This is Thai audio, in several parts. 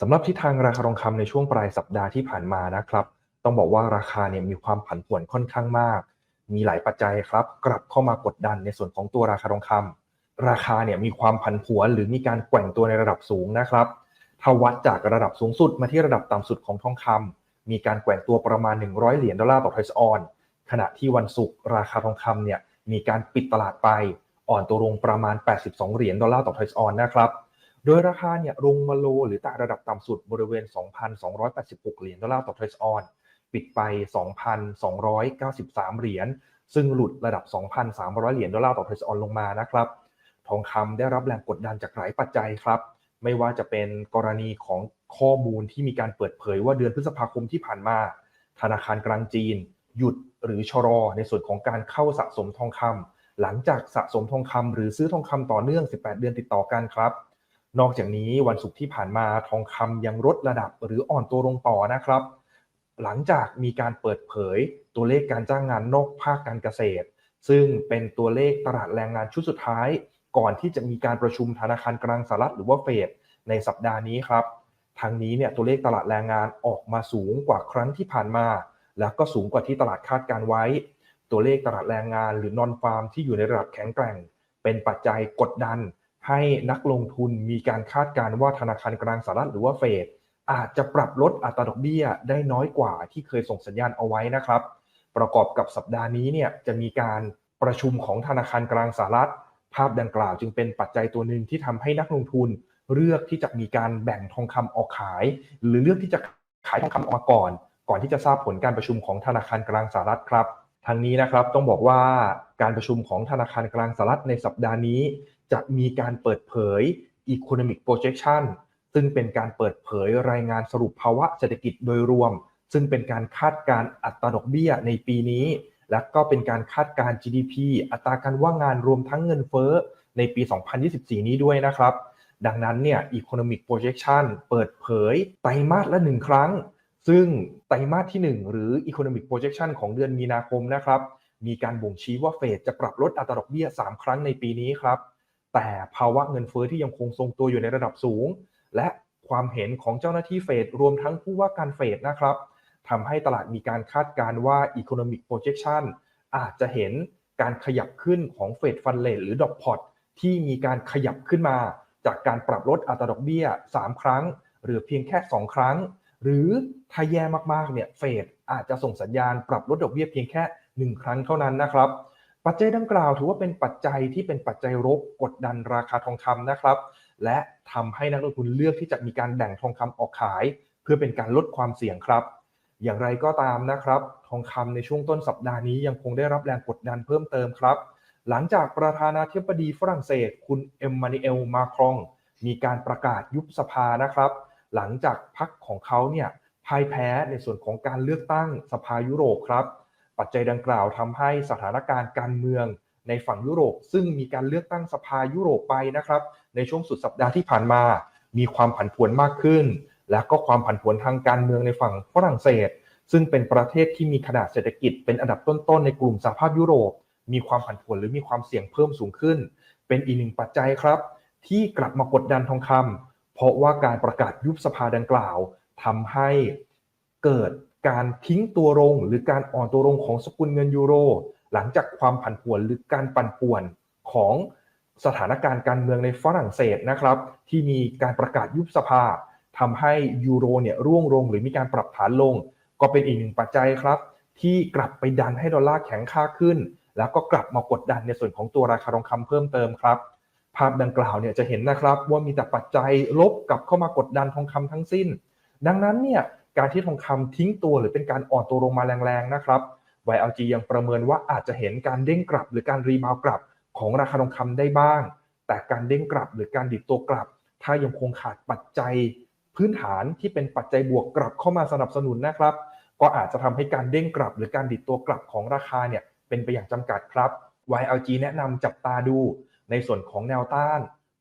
สำหรับทิศทางราคาทองคำในช่วงปลายสัปดาห์ที่ผ่านมานะครับ ต้องบอกว่าราคาเนี่ยมีความผันผวนค่อนข้างมาก มีหลายปัจจัยครับ กลับเข้ามากดดันในส่วนของตัวราคาทองคำราคาเนี่ยมีความผันผวนหรือมีการแกว่งตัวในระดับสูงนะครับถ้าวัดจากระดับสูงสุดมาที่ระดับต่ำสุดของทองคำมีการแกว่งตัวประมาณ 100 เหรียญดอลลาร์ต่อทอยส์ออนขณะที่วันศุกร์ราคาทองคำเนี่ยมีการปิดตลาดไปอ่อนตัวลงประมาณ 82 เหรียญดอลลาร์ต่อทอยส์ออนนะครับ โดยราคาเนี่ยลงมาโลหรือแตะระดับต่ำสุดบริเวณ 2,286 เหรียญดอลลาร์ต่อเทอยส์ออน ปิดไป 2,293 เหรียญ ซึ่งหลุดระดับ 2,300 เหรียญดอลลาร์ต่อเทอยส์ออนลงมานะครับ ทองคำได้รับแรงกดดันจากหลายปัจจัยครับ ไม่ว่าจะเป็นกรณีของข้อมูลที่มีการเปิดเผยว่าเดือนพฤษภาคมที่ผ่านมา ธนาคารกลางจีน หยุดหรือชะลอในส่วนของการเข้าสะสมทองคำหลังจากสะสมทองคำหรือซื้อทองคำต่อเนื่อง 18 เดือนติดต่อกันครับ นอกจากนี้วันศุกร์ที่ผ่านมาทองคำยังลดระดับหรืออ่อนตัวลงต่อนะครับ หลังจากมีการเปิดเผยตัวเลขการจ้างงานนอกภาคการเกษตร ซึ่งเป็นตัวเลขตลาดแรงงานชุดสุดท้าย ก่อนที่จะมีการประชุมธนาคารกลางสหรัฐหรือว่าเฟดในสัปดาห์นี้ครับทางนี้เนี่ยตัวเลขตลาดแรงงานออกมาสูงกว่าครั้งที่ผ่านมา แล้วก็สูงกว่าที่ตลาดคาดการไว้ ตัวเลขตลาดแรงงานหรือนอนฟาร์มที่อยู่ในระดับแข็งแกร่ง เป็นปัจจัยกดดัน ให้นักลงทุนมีการคาดการณ์ว่าธนาคารกลางสหรัฐหรือว่าเฟดอาจจะปรับลดอัตราดอกเบี้ยได้น้อยกว่าที่เคยส่งสัญญาณเอาไว้นะครับ ประกอบกับสัปดาห์นี้เนี่ยจะมีการประชุมของธนาคารกลางสหรัฐ ภาพดังกล่าวจึงเป็นปัจจัยตัวหนึ่งที่ทำให้นักลงทุน เลือกที่จะมีการแบ่งทองคำออกขาย หรือเลือกที่จะขายทองคำออกมาก่อน ก่อนที่จะทราบผลการประชุมของธนาคารกลางสหรัฐครับทางนี้นะครับต้องบอกว่าการประชุมของธนาคารกลางสหรัฐในสัปดาห์นี้ จะมีการเปิดเผย Economic Projection ซึ่งเป็นการเปิดเผยรายงานสรุปภาวะเศรษฐกิจโดยรวม ซึ่งเป็นการคาดการอัตราดอกเบี้ยในปีนี้ และก็เป็นการคาดการ GDP อัตราการว่างงานรวมทั้งเงินเฟ้อในปี 2024 นี้ด้วยนะครับ ดังนั้นเนี่ย Economic Projection เปิดเผยไตรมาสละหนึ่งครั้ง ซึ่งไตรมาสที่ 1 หรือ Economic Projection ของเดือนมีนาคมนะครับ มีการบ่งชี้ว่าเฟดจะปรับลดอัตราดอกเบี้ย 3 ครั้งในปีนี้ครับ แต่ภาวะเงินเฟอ้อที่ยังคงทรงตัวอยู่ในระดับสูง และความเห็นของเจ้าหน้าที่เฟดรวมทั้งผู้ว่าการเฟดนะครับทำให้ตลาดมีการคาดการณ์ว่า Economic Projection อาจจะเห็นการขยับขึ้นของเฟดฟันเลทหรือดอกพอตที่มีการขยับขึ้นมา จากการปรับลดอัตราดอกเบี้ย 3 ครั้ง หรือเพียงแค่ 2 ครั้ง หรือถ้าแย่มากๆเนี่ยเฟดอาจจะส่งสัญญาณปรับลดดอกเบี้ยเพียงแค่ 1 ครั้งเท่านั้นนะครับ ปัจจัยดังกล่าวถือว่าเป็นปัจจัยที่เป็นปัจจัยรบกดดันราคาทองคำนะครับ และทำให้นักลงทุนเลือกที่จะมีการแบ่งทองคำออกขาย เพื่อเป็นการลดความเสี่ยงครับ อย่างไรก็ตามนะครับ ทองคำในช่วงต้นสัปดาห์นี้ยังคงได้รับแรงกดดันเพิ่มเติมครับ หลังจากประธานาธิบดีฝรั่งเศส คุณเอ็มมานูเอลมาครอง มีการประกาศยุบสภานะครับ หลังจากพรรคของเขาเนี่ยพ่ายแพ้ในส่วนของการเลือกตั้งสภายุโรปครับ ปัจจัยดังกล่าวทำให้สถานการณ์การเมืองในฝั่งยุโรป ซึ่งมีการเลือกตั้งสภายุโรปไปนะครับ ในช่วงสุดสัปดาห์ที่ผ่านมา มีความผันผวนมากขึ้น และก็ความผันผวนทางการเมืองในฝั่งฝรั่งเศส ซึ่งเป็นประเทศที่มีขนาดเศรษฐกิจเป็นอันดับต้นๆในกลุ่มสหภาพยุโรป มีความผันผวนหรือมีความเสี่ยงเพิ่มสูงขึ้น เป็นอีกหนึ่งปัจจัยครับ ที่กลับมากดดันทองคำเพราะว่าการประกาศยุบสภาดังกล่าวทำให้เกิด การทิ้งตัวลงหรือการอ่อนตัวลงของสกุลเงินยูโร หลังจากความผันผวนหรือการปั่นป่วนของสถานการณ์การเมืองในฝรั่งเศสนะครับ ที่มีการประกาศยุบสภาทำให้ยูโรเนี่ยร่วงลงหรือมีการปรับฐานลง ก็เป็นอีกหนึ่งปัจจัยครับ ที่กลับไปดันให้ดอลลาร์แข็งค่าขึ้น แล้วก็กลับมากดดันในส่วนของตัวราคาทองคำเพิ่มเติมครับภาพดังกล่าวเนี่ยจะเห็นนะครับว่ามีแต่ปัจจัยลบกลับเข้ามากดดันทองคำทั้งสิ้น ดังนั้นเนี่ย การที่ทองคำทิ้งตัวหรือเป็นการอ่อนตัวลงมาแรงๆนะครับ YLG ยังประเมินว่าอาจจะเห็นการเด้งกลับ หรือการรีบาวกลับของราคาทองคำได้บ้าง แต่การเด้งกลับหรือการดิดตัวกลับ ถ้ายังคงขาดปัจจัย พื้นฐานที่เป็นปัจจัยบวกกลับเข้ามาสนับสนุนนะครับ ก็อาจจะทำให้การเด้งกลับ หรือการดิดตัวกลับของราคาเนี่ยเป็นไปอย่างจำกัดครับ YLG แนะนำจับตาดูในส่วนของแนวต้าน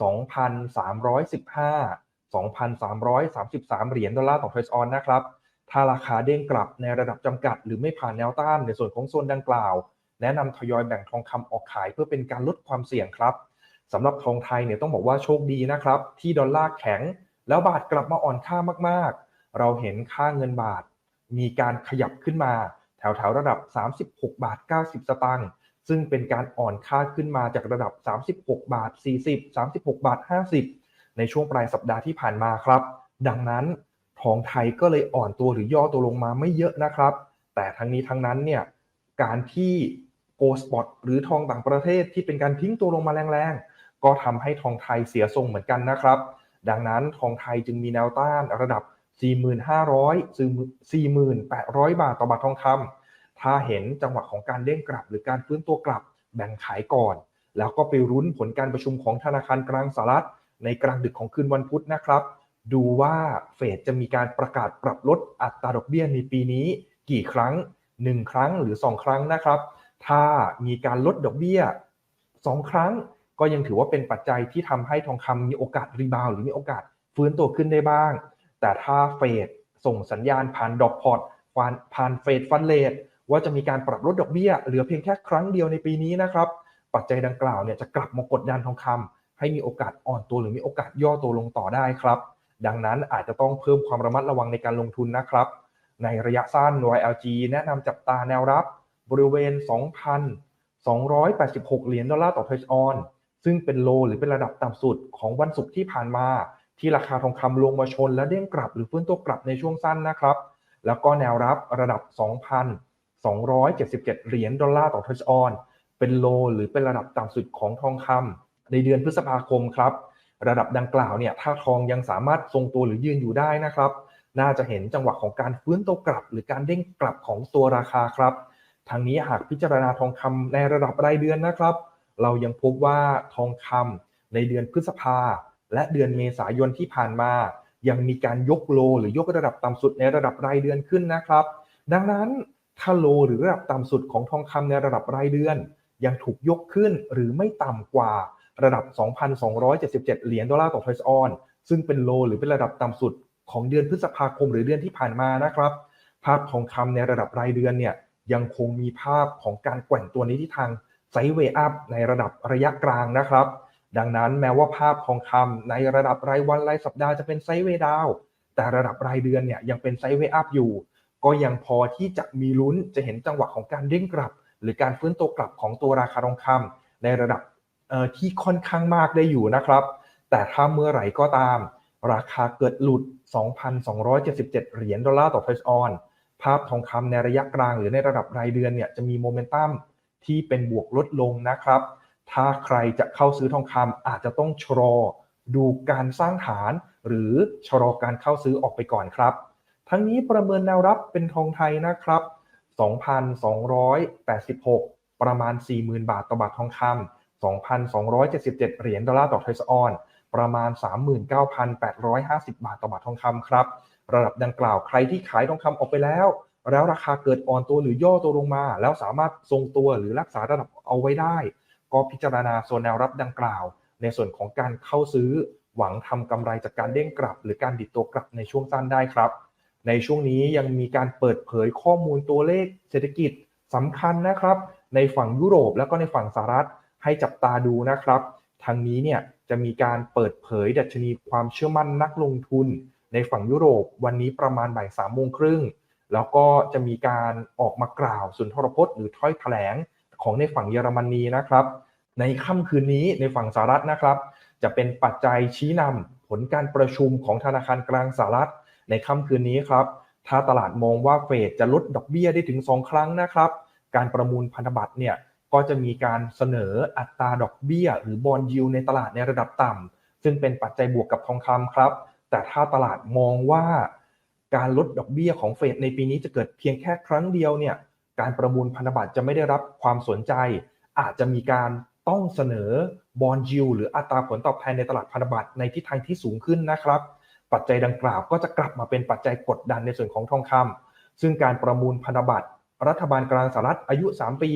2,315 2,333 เหรียญดอลลาร์ต่อเทรซออนนะครับ ถ้าราคาเด้งกลับในระดับจำกัด หรือไม่ผ่านแนวต้านในส่วนของโซนดังกล่าว แนะนำทยอยแบ่งทองคำออกขายเพื่อเป็นการลดความเสี่ยงครับสำหรับทองไทยเนี่ยต้องบอกว่าโชคดีนะครับ ที่ดอลลาร์แข็ง แล้วบาทกลับมาอ่อนค่ามากๆ เราเห็นค่าเงินบาท มีการขยับขึ้นมา แถวๆระดับ 36 บาท 90 สตางค์ซึ่งเป็นการอ่อนค่าขึ้นมาจากระดับ 36 บาท 40 36 บาท 50 ในช่วงปลายสัปดาห์ที่ผ่านมาครับ ดังนั้นทองไทยก็เลยอ่อนตัวหรือย่อตัวลงมาไม่เยอะนะครับ แต่ทั้งนี้ทั้งนั้นเนี่ยการที่โกลสปอตหรือทองต่างประเทศที่เป็นการทิ้งตัวลงมาแรงๆ ก็ทำให้ทองไทยเสียทรงเหมือนกันนะครับ ดังนั้นทองไทยจึงมีแนวต้านระดับ 4,500 4,800 บาทต่อบาททองคำถ้าเห็นจังหวะของการเด้งกลับหรือการฟื้นตัวกลับแบ่งขายก่อน แล้วก็ไปรุ้นผลการประชุมของธนาคารกลางสหรัฐ ในกลางดึกของคืนวันพุธนะครับ ดูว่าเฟดจะมีการประกาศปรับลดอัตราดอกเบี้ยในปีนี้ กี่ครั้ง 1 ครั้งหรือ 2 ครั้งนะครับ ถ้ามีการลดดอกเบี้ย 2 ครั้ง ก็ยังถือว่าเป็นปัจจัยที่ทำให้ทองคำมีโอกาสรีบาวหรือมีโอกาสฟื้นตัวขึ้นได้บ้าง แต่ถ้าเฟดส่งสัญญาณผ่านดอกพอร์ตผ่านเฟดฟันเลทว่าจะมีการปรับลดดอกเบี้ยเหลือเพียงแค่ครั้งเดียวในปีนี้นะครับ ปัจจัยดังกล่าวเนี่ยจะกลับมากดดันทองคำ ให้มีโอกาสอ่อนตัวหรือมีโอกาสย่อตัวลงต่อได้ครับ ดังนั้นอาจจะต้องเพิ่มความระมัดระวังในการลงทุนนะครับ ในระยะสั้น YLG แนะนำจับตาแนวรับบริเวณ 2,286 เหรียญดอลลาร์ต่อเทรชออน ซึ่งเป็นโลหรือเป็นระดับต่ำสุดของวันศุกร์ที่ผ่านมา ที่ราคาทองคำลงมาชน และเด้งกลับหรือฟื้นตัวกลับในช่วงสั้นนะครับ แล้วก็แนวรับระดับ 2,277 เหรียญดอลลาร์ต่อเทรชออน เป็นโลหรือเป็นระดับต่ำสุดของทองคำ ในเดือนพฤษภาคมครับ ระดับดังกล่าวเนี่ยถ้าทองยังสามารถทรงตัวหรือยืนอยู่ได้นะครับ น่าจะเห็นจังหวะของการฟื้นตัวกลับ หรือการเด้งกลับของตัวราคาครับทางนี้หากพิจารณาทองคำในระดับรายเดือนนะครับ เรายังพบว่าทองคำในเดือนพฤษภา และเดือนเมษายนที่ผ่านมา ยังมีการยกโล หรือยกระดับต่ำสุดในระดับรายเดือนขึ้นนะครับ ดังนั้นถ้าโลหรือระดับต่ำสุดของทองคำในระดับรายเดือน ยังถูกยกขึ้นหรือไม่ต่ำกว่า ระดับ 2,277 เหรียญดอลลาร์ต่อทรัสออนซึ่งเป็นโลหรือเป็นระดับต่ำสุดของเดือนพฤษภาคมหรือเดือนที่ผ่านมานะครับ ภาพทองคำในระดับรายเดือนเนี่ยยังคงมีภาพของการแกว่งตัวในทิศทางไซด์เวย์อัพในระดับระยะกลางนะครับ ดังนั้นแม้ว่าภาพทองคำในระดับรายวันรายสัปดาห์จะเป็นไซด์เวย์ดาวแต่ระดับรายเดือนเนี่ยยังเป็นไซด์เวย์อัพอยู่ ก็ยังพอที่จะมีลุ้นจะเห็นจังหวะของการเด้งกลับ หรือการฟื้นตัวกลับของตัวราคาทองคำในระดับ ที่ค่อนข้างมากได้อยู่นะครับ แต่ถ้าเมื่อไหร่ก็ตาม ราคาเกิดหลุด 2,277 เหรียญดอลลาร์ต่อเทรชออน ภาพทองคำในระยะกลางหรือในระดับรายเดือนเนี่ยจะมีโมเมนตัมที่เป็นบวกลดลงนะครับ ถ้าใครจะเข้าซื้อทองคำอาจจะต้องชะลอดูการสร้างฐาน หรือชะลอการเข้าซื้อออกไปก่อนครับ ทั้งนี้ประเมินแนวรับเป็นทองไทยนะครับ 2,286 ประมาณ 40,000 บาทต่อบาททองคำ 2,277 เหรียญดอลลาร์ต่อเทรซออน ประมาณ 39,850 บาทต่อบาททองคำครับ ระดับดังกล่าวใครที่ขายทองคำออกไปแล้ว แล้วราคาเกิดอ่อนตัวหรือย่อตัวลงมา แล้วสามารถทรงตัวหรือรักษาระดับเอาไว้ได้ ก็พิจารณาโซนแนวรับดังกล่าว ในส่วนของการเข้าซื้อ หวังทำกำไรจากการเด้งกลับ หรือการดิดตัวกลับในช่วงสั้นได้ครับ ในช่วงนี้ยังมีการเปิดเผยข้อมูลตัวเลขเศรษฐกิจสำคัญนะครับ ในฝั่งยุโรปแล้วก็ในฝั่งสหรัฐ ให้จับตาดูนะครับ ทางนี้เนี่ยจะมีการเปิดเผยดัชนีความเชื่อมั่นนักลงทุน ในฝั่งยุโรปวันนี้ประมาณบ่ายสามโมงครึ่งแล้วก็จะมีการออกมากล่าวสุนทรพจน์หรือถ้อยแถลงของในฝั่งเยอรมนีนะครับ ในค่ำคืนนี้ในฝั่งสหรัฐนะครับ จะเป็นปัจจัยชี้นำผลการประชุมของธนาคารกลางสหรัฐ ในค่ำคืนนี้ครับ ถ้าตลาดมองว่าเฟดจะลดดอกเบี้ยได้ถึง 2 ครั้งนะครับ การประมูลพันธบัตรเนี่ย ก็จะมีการเสนออัตราดอกเบี้ย หรือบอลยิวในตลาดในระดับต่ำซึ่งเป็นปัจจัยบวกกับทองคำครับ แต่ถ้าตลาดมองว่าการลดดอกเบี้ยของเฟดในปีนี้จะเกิดเพียงแค่ครั้งเดียวเนี่ยการประมูลพันธบัตรจะไม่ได้รับความสนใจ อาจจะมีการต้องเสนอบอลยิวหรืออัตราผลตอบแทนในตลาดพันธบัตรในทิศทางที่สูงขึ้นนะครับ ปัจจัยดังกล่าวก็จะกลับมาเป็นปัจจัยกดดันในส่วนของทองคำซึ่งการประมูลพันธบัตรรัฐบาลกลางสหรัฐอายุ 3 ปี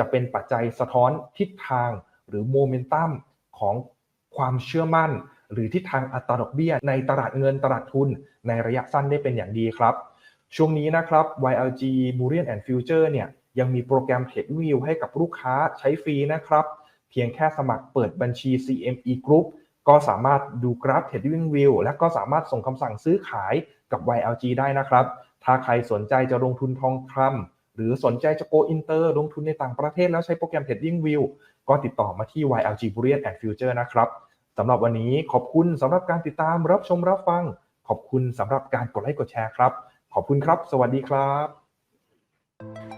จะเป็นปัจจัยสะท้อนทิศทางหรือโมเมนตัมของความเชื่อมั่น หรือทิศทางอัตราดอกเบี้ย ในตลาดเงินตลาดทุน ในระยะสั้นได้เป็นอย่างดีครับ ช่วงนี้นะครับ YLG Bullion and Future เนี่ยยังมีโปรแกรม Trade View ให้กับลูกค้าใช้ฟรีนะครับ เพียงแค่สมัครเปิดบัญชี CME Group ก็สามารถดูกราฟ Trading View และก็สามารถส่งคำสั่งซื้อขายกับ YLG ได้นะครับ ถ้าใครสนใจจะลงทุนทองคำ รือสนใจจะ go inter ลงทุนในต่างประเทศแล้วใช้โปรแกรม Trading View ก็ติดต่อมาที่ YLG Bullion and Future นะครับสำหรับวันนี้ขอบคุณสำหรับการติดตามรับชมรับฟัง ขอบคุณสำหรับการกดไลค์กดแชร์ครับ ขอบคุณครับ สวัสดีครับ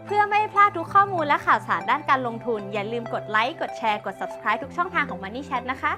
เพื่อไม่พลาดทุกข้อมูลและข่าวสารด้านการลงทุน อย่าลืมกดไลค์กดแชร์กด subscribe ทุกช่องทางของ Money Chat นะคะ